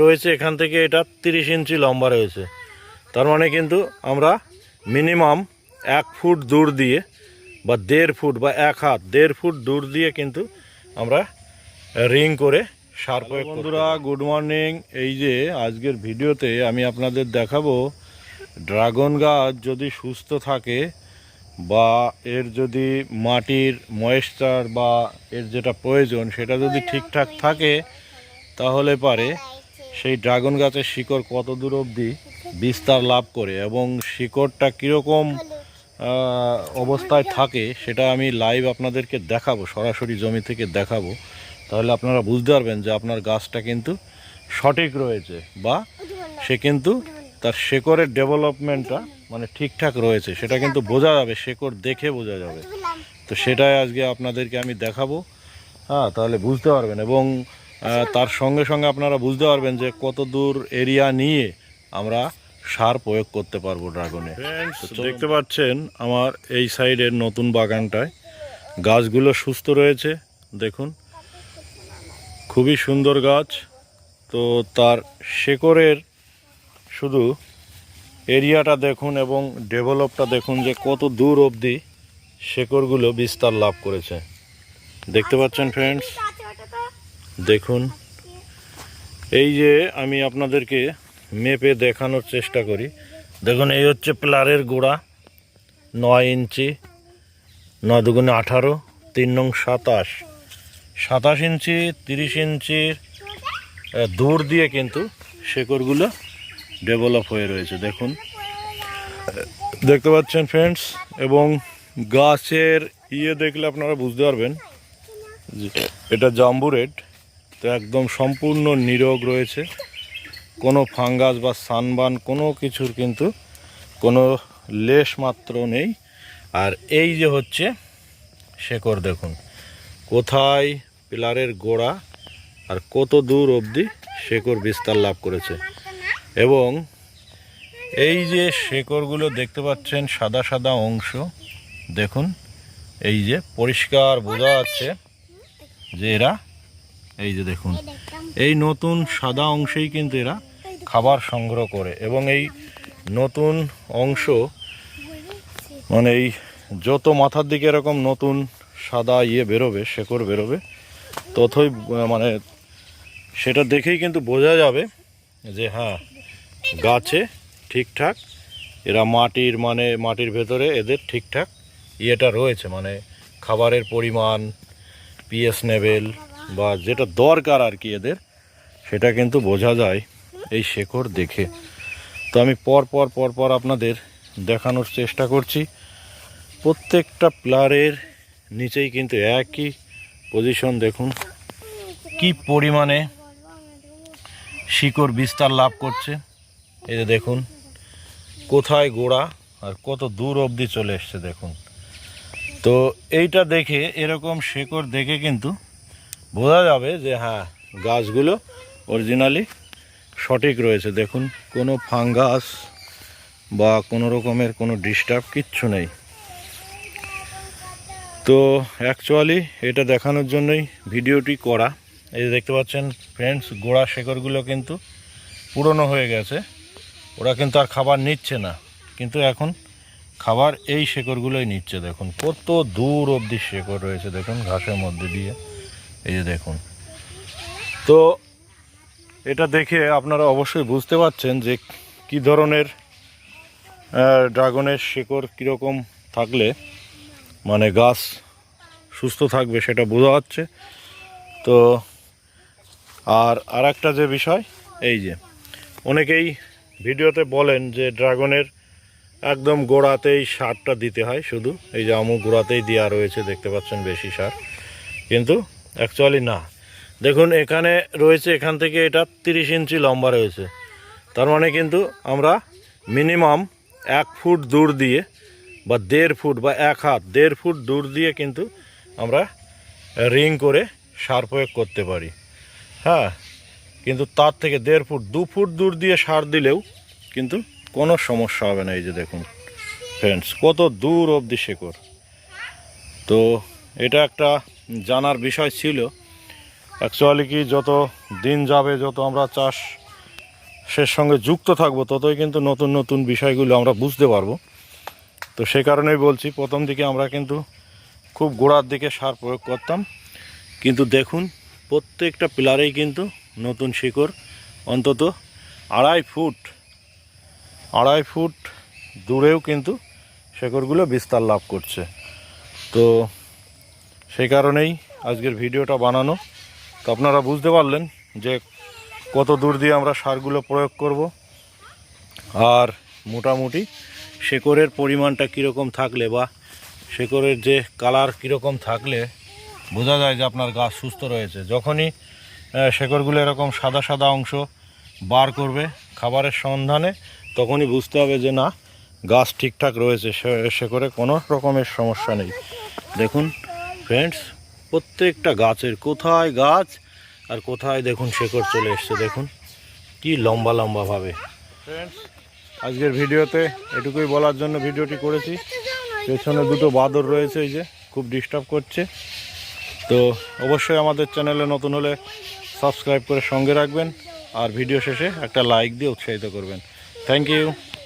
রয়েছে এখান থেকে এটা তিরিশ ইঞ্চি লম্বা রয়েছে। তার মানে কিন্তু আমরা মিনিমাম এক ফুট দূর দিয়ে বা দেড় ফুট বা এক হাত দেড় ফুট দূর দিয়ে কিন্তু আমরা রিং করে সার প্রয়োগ বন্ধুরা গুড মর্নিং এই যে আজকের ভিডিওতে আমি আপনাদের দেখাবো ড্রাগন গাছ যদি সুস্থ থাকে বা এর যদি মাটির ময়েশ্চার বা এর যেটা প্রয়োজন সেটা যদি ঠিকঠাক থাকে তাহলে পারে। সেই ড্রাগন গাছের শিকড় কত দূর অবধি বিস্তার লাভ করে এবং শিকড়টা কীরকম অবস্থায় থাকে সেটা আমি লাইভ আপনাদেরকে দেখাবো, সরাসরি জমি থেকে দেখাবো। তাহলে আপনারা বুঝতে পারবেন যে আপনার গাছটা কিন্তু সঠিক রয়েছে বা সে কিন্তু তার শেকড়ের ডেভেলপমেন্টটা মানে ঠিকঠাক রয়েছে, সেটা কিন্তু বোঝা যাবে, শেকড় দেখে বোঝা যাবে। তো সেটাই আজকে আপনাদেরকে আমি দেখাবো। হ্যাঁ তাহলে বুঝতে পারবেন এবং তার সঙ্গে সঙ্গে আপনারা বুঝতে পারবেন যে কত দূর এরিয়া নিয়ে আমরা সার প্রয়োগ করতে পারব ড্রাগনে। তো দেখতে পাচ্ছেন আমার এই সাইডের নতুন বাগানটায়। গাছগুলো সুস্থ রয়েছে দেখুন। খুবই সুন্দর গাছ। তো তার শেকড়ের শুধু এরিয়াটা দেখুন এবং ডেভেলপটা দেখুন যে কত দূর অবধি শেকড়গুলো বিস্তার লাভ করেছে। দেখতে পাচ্ছেন ফ্রেন্ডস দেখুন। এই যে আমি আপনাদেরকে মেপে দেখানোর চেষ্টা করি। দেখুন, এই হচ্ছে প্লারের গোড়া, নয় ইঞ্চি, নয় দুগুণে আঠারো, তিন নং সাতাশ। সাতাশ ইঞ্চি, তিরিশ ইঞ্চির দূর দিয়ে কিন্তু শেকড়গুলো ডেভেলপ হয়ে রয়েছে। দেখুন। দেখতে পাচ্ছেন ফ্রেন্ডস, এবং গাছের ইয়ে দেখলে আপনারা বুঝতে পারবেন এটা জাম্বু রেড তো একদম সম্পূর্ণ নিরোগ রয়েছে। কোনো ফাঙ্গাস বা সানবান, কোনো কিছুর কিন্তু কোনো লেশ মাত্র নেই। আর এই যে হচ্ছে শেকড় দেখুন, কোথায় পিলারের গোড়া আর কত দূর অবধি শেকড় বিস্তার লাভ করেছে। এবং এই যে শেকড়গুলো দেখতে পাচ্ছেন, সাদা সাদা অংশ, দেখুন, এই যে পরিষ্কার বোঝা যাচ্ছে যে এরা এই যে দেখুন, এই নতুন সাদা অংশেই কিন্তু এরা খাবার সংগ্রহ করে এবং এই নতুন অংশ মানে এই যত মাথার দিকে এরকম নতুন সাদা ইয়ে বেরোবে, শেকড় বেরোবে, ততই মানে সেটা দেখেই কিন্তু বোঝা যাবে যে হ্যাঁ গাছে ঠিকঠাক, এরা মাটির মানে মাটির ভেতরে এদের ঠিকঠাক ইয়েটা রয়েছে মানে খাবারের পরিমাণ পিএস লেভেল বা যেটা দরকার আর কি এদের, সেটা কিন্তু বোঝা যায় এই শেকড় দেখে। তো আমি পর পর পর পর আপনাদের দেখানোর চেষ্টা করছি। প্রত্যেকটা প্লারের নিচেই কিন্তু একই পজিশন দেখুন কি পরিমাণে শিকড় বিস্তার লাভ করছে। এই যে দেখুন, কোথায় গোড়া আর কত দূর অবধি চলে এসছে, দেখুন। তো এইটা দেখে এরকম শেকড় দেখে কিন্তু বোঝা যাবে যে হ্যাঁ গাছগুলো অরিজিনালি সঠিক রয়েছে। দেখুন, কোনো ফাঙ্গাস বা কোনো রকমের কোনো ডিস্টার্ব কিচ্ছু নেই। তো অ্যাকচুয়ালি এটা দেখানোর জন্যই ভিডিওটি করা। এই দেখতে পাচ্ছেন ফ্রেন্ডস গোড়া শেকড়গুলো কিন্তু পুরনো হয়ে গেছে। ওরা কিন্তু আর খাবার নিচ্ছে না। কিন্তু এখন খাবার এই শেকড়গুলোই নিচ্ছে। দেখুন, কত দূর অবধি শেকড় রয়েছে। দেখুন, ঘাসের মধ্যে দিয়ে। এই যে দেখুন। তো এটা দেখে আপনারা অবশ্যই বুঝতে পারছেন যে কি ধরনের ড্রাগনের শেকড় কীরকম থাকলে মানে গাছ সুস্থ থাকবে সেটা বোঝা যাচ্ছে। তো আর আর একটা যে বিষয়, এই যে অনেকেই ভিডিওতে বলেন যে ড্রাগনের একদম গোড়াতেই সারটা দিতে হয় শুধু। এই যে আমু গোড়াতেই দেওয়া রয়েছে, দেখতে পাচ্ছেন বেশি সার। কিন্তু অ্যাকচুয়ালি না। দেখুন, এখানে রয়েছে, এখান থেকে এটা তিরিশ ইঞ্চি লম্বা রয়েছে। তার মানে কিন্তু আমরা মিনিমাম এক ফুট দূর দিয়ে বা দেড় ফুট বা এক হাত, দেড় ফুট দূর দিয়ে কিন্তু আমরা রিং করে সার প্রয়োগ করতে পারি। হ্যাঁ কিন্তু তার থেকে দেড় ফুট, দু ফুট দূর দিয়ে সার দিলেও কিন্তু কোনো সমস্যা হবে না। এই যে দেখুন ফ্রেন্ডস কত দূর অবধি শেকড়। তো এটা একটা জানার বিষয় ছিল। অ্যাকচুয়ালি কি যত দিন যাবে, যত আমরা চাষ সে সঙ্গে যুক্ত থাকব, ততই কিন্তু নতুন নতুন বিষয়গুলো আমরা বুঝতে পারব। তো সে কারণেই বলছি, প্রথম দিকে আমরা কিন্তু খুব গোড়ার দিকে সার প্রয়োগ করতাম। কিন্তু দেখুন, প্রত্যেকটা পিলারেই কিন্তু নতুন শিকড়, অন্তত আড়াই ফুট আড়াই ফুট দূরেও কিন্তু শেকড়গুলো বিস্তার লাভ করছে। তো সেই কারণেই আজকের ভিডিওটা বানানো। তো আপনারা বুঝতে পারলেন যে কত দূর দিয়ে আমরা সারগুলো প্রয়োগ করব আর মোটামুটি শেকড়ের পরিমাণটা কীরকম থাকলে বা শেকড়ের যে কালার কীরকম থাকলে বোঝা যায় যে আপনার গাছ সুস্থ রয়েছে। যখনই শেকড়গুলো এরকম সাদা সাদা অংশ বার করবে খাবারের সন্ধানে, তখনই বুঝতে হবে যে না, গাছ ঠিকঠাক রয়েছে। সে- শেকড়ে কোনো রকমের সমস্যা নেই। দেখুন ফ্রেন্ডস প্রত্যেকটা গাছের কোথায় গাছ আর কোথায় দেখুন শেকড় চলে এসছে, দেখুন। কি লম্বা লম্বাভাবে ফ্রেন্ডস আজকের ভিডিওতে এটুকুই বলার জন্য ভিডিওটি করেছি। পেছনে দুটো বাদর রয়েছে, এই যে, খুব ডিস্টার্ব করছে। তো অবশ্যই আমাদের চ্যানেলে নতুন হলে সাবস্ক্রাইব করে সঙ্গে রাখবেন আর ভিডিও শেষে একটা লাইক দিয়ে উৎসাহিত করবেন। Thank you